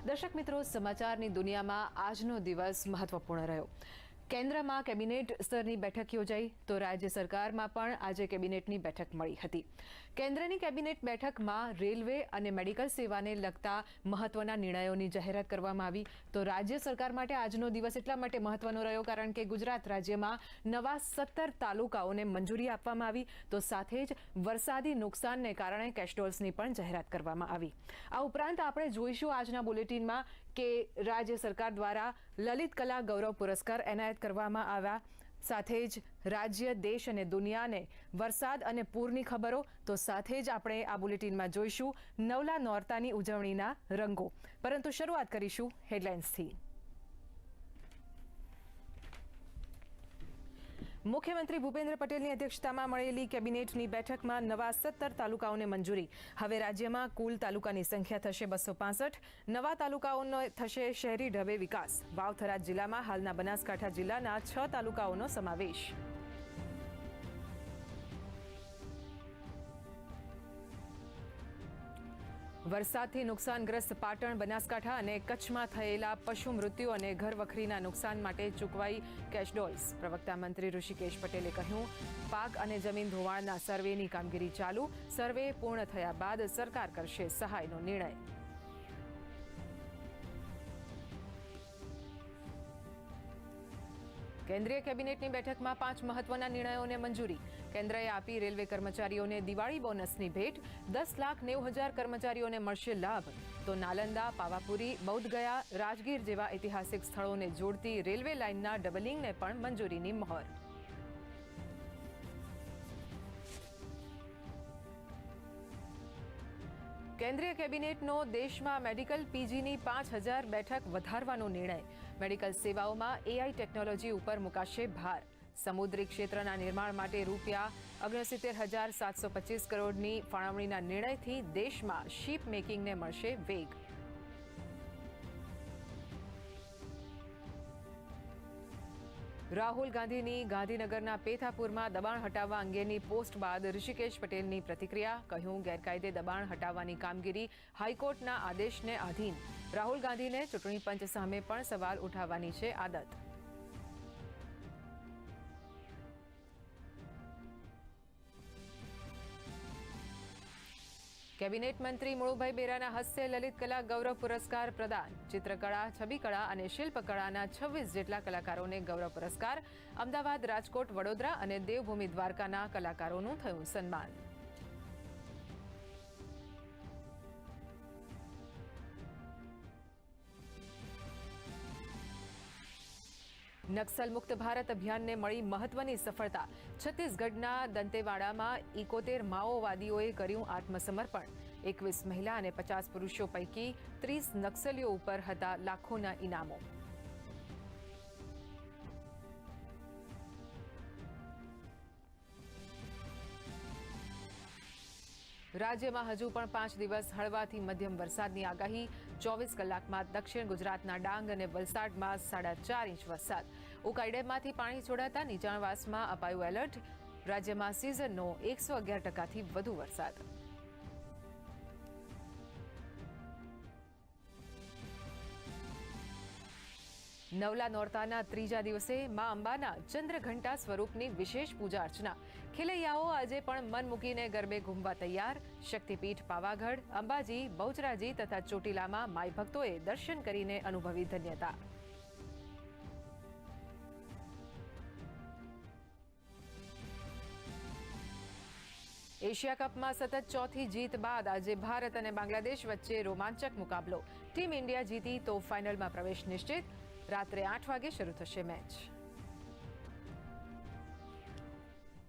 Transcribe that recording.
દર્શક મિત્રો સમાચારની દુનિયામાં આજનો દિવસ મહત્વપૂર્ણ રહ્યો. કેન્દ્રમાં કેબિનેટ સ્તરની બેઠક યોજાઈ તો રાજ્ય સરકારમાં પણ આજે કેબિનેટની બેઠક મળી હતી. કેન્દ્રની કેબિનેટ બેઠકમાં રેલવે અને મેડિકલ સેવાને લગતા મહત્વના નિર્ણયોની જાહેરાત કરવામાં આવી. તો રાજ્ય સરકાર માટે આજનો દિવસ એટલા માટે મહત્વનો રહ્યો કારણ કે ગુજરાત રાજ્યમાં નવા સત્તર તાલુકાઓને મંજૂરી આપવામાં આવી. તો સાથે જ વરસાદી નુકસાનને કારણે કેશડોલ્સની પણ જાહેરાત કરવામાં આવી. આ ઉપરાંત આપણે જોઈશું આજના બુલેટિનમાં કે રાજ્ય સરકાર દ્વારા લલિત કલા ગૌરવ પુરસ્કાર એનાયત કરવામાં આવ્યા. સાથે જ રાજ્ય, દેશ અને દુનિયાને વરસાદ અને પૂરની ખબરો તો સાથે જ આપણે આ બુલેટિનમાં જોઈશું નવલા નોરતાની ઉજવણીના રંગો. પરંતુ શરૂઆત કરીશું હેડલાઇન્સથી. મુખ્યમંત્રી ભૂપેન્દ્ર પટેલની અધ્યક્ષતામાં મળેલી કેબિનેટની બેઠકમાં નવા સત્તર તાલુકાઓને મંજૂરી. હવે રાજ્યમાં કુલ તાલુકાની સંખ્યા થશે બસો નવા તાલુકાઓનો થશે શહેરી ઢબે વિકાસ. વાવથરા જિલ્લામાં હાલના બનાસકાંઠા જિલ્લાના છ તાલુકાઓનો સમાવેશ. વરસાદથી નુકસાનગ્રસ્ત પાટણ, બનાસકાંઠા અને કચ્છમાં થયેલા પશુ મૃત્યુ અને ઘરવખરીના નુકસાન માટે ચૂકવાઈ કેશડોલ્સ પ્રવક્તા મંત્રી ઋષિકેશ પટેલે કહ્યું, પાક અને જમીન ધોવાણના સર્વેની કામગીરી ચાલુ. સર્વે પૂર્ણ થયા બાદ સરકાર કરશે સહાયનો નિર્ણય. કેન્દ્રીય કેબિનેટની બેઠકમાં પાંચ મહત્વના નિર્ણયોને મંજૂરી. કેન્દ્રએ આપી રેલવે કર્મચારીઓને દિવાળી બોનસની ભેટ. દસ લાખ નેવું હજાર કર્મચારીઓને મળશે લાભ. તો નાલંદા, પાવાપુરી, બૌદ્ધગયા, રાજગીર જેવા ઐતિહાસિક સ્થળોને જોડતી રેલવે લાઇનના ડબલિંગને પણ મંજૂરીની મહોર. કેન્દ્રીય કેબિનેટનો દેશમાં મેડિકલ પીજીની પાંચ હજાર બેઠક વધારવાનો નિર્ણય. મેડિકલ સેવાઓમાં એઆઈ ટેકનોલોજી ઉપર મુકાશે ભાર. સમુદ્રી ક્ષેત્રના નિર્માણ માટે રૂપિયા ઓગણસિત્તેર હજાર સાતસો પચીસ કરોડની ફાળવણીના નિર્ણયથી દેશમાં શીપ મેકિંગને મળશે વેગ. રાહુલ ગાંધીની ગાંધીનગરના પેથાપુરમાં દબાણ હટાવવા અંગેની પોસ્ટ બાદ ઋષિકેશ પટેલની પ્રતિક્રિયા, કહ્યું, ગેરકાયદે દબાણ હટાવવાની કામગીરી હાઈકોર્ટના આદેશને આધીન. રાહુલ ગાંધીને ચૂંટણી પંચ સામે પણ સવાલ ઉઠાવવાની છે આદત. કેબિનેટ મંત્રી મુળુભાઈ બેરાના હસ્તે લલિત કલા ગૌરવ પુરસ્કાર પ્રદાન. ચિત્રકળા, છબીકળા અને શિલ્પકળાના છવ્વીસ જેટલા કલાકારોને ગૌરવ પુરસ્કાર, અમદાવાદ રાજકોટ, વડોદરા અને દેવભૂમિ દ્વારકાના કલાકારોનું થયું સન્માન. નક્સલ મુક્ત ભારત અભિયાનને મળી મહત્વની સફળતા. છત્તીસગઢના દંતેવાડામાં ઇકોતેર માઓવાદીઓએ કર્યું આત્મસમર્પણ. એકવીસ મહિલા અને પચાસ પુરુષો પૈકી ત્રીસ નક્સલીઓ ઉપર હતા લાખોના ઇનામો. રાજ્યમાં હજુ પણ પાંચ દિવસ હળવાથી મધ્યમ વરસાદની આગાહી. ચોવીસ કલાકમાં દક્ષિણ ગુજરાતના ડાંગ અને વલસાડમાં સાડા ચાર ઇંચ વરસાદ. ઉકાઈ ડેમમાંથી પાણી છોડાતા નીચાણવાસમાં અપાયું એલર્ટ. રાજ્યમાં સિઝનનો એકસો અગિયાર ટકાથી વધુ વરસાદ. નવલા નોરતાના ત્રીજા દિવસે મા અંબાના ચંદ્રઘંટા સ્વરૂપની વિશેષ પૂજા અર્ચના. ખેલૈયાઓ આજે પણ મન મૂકીને ગરબે ઘૂમવા તૈયાર. શક્તિપીઠ પાવાગઢ, અંબાજી, બહુચરાજી તથા ચોટીલામાં માઈ ભક્તોએ દર્શન કરીને અનુભવી ધન્યતા. એશિયા કપમાં સતત ચોથી જીત બાદ આજે ભારત અને બાંગ્લાદેશ વચ્ચે રોમાંચક મુકાબલો. ટીમ ઇન્ડિયા જીતી તો ફાઇનલમાં પ્રવેશ નિશ્ચિત. રાત્રે આઠ વાગે શરૂ થશે મેચ.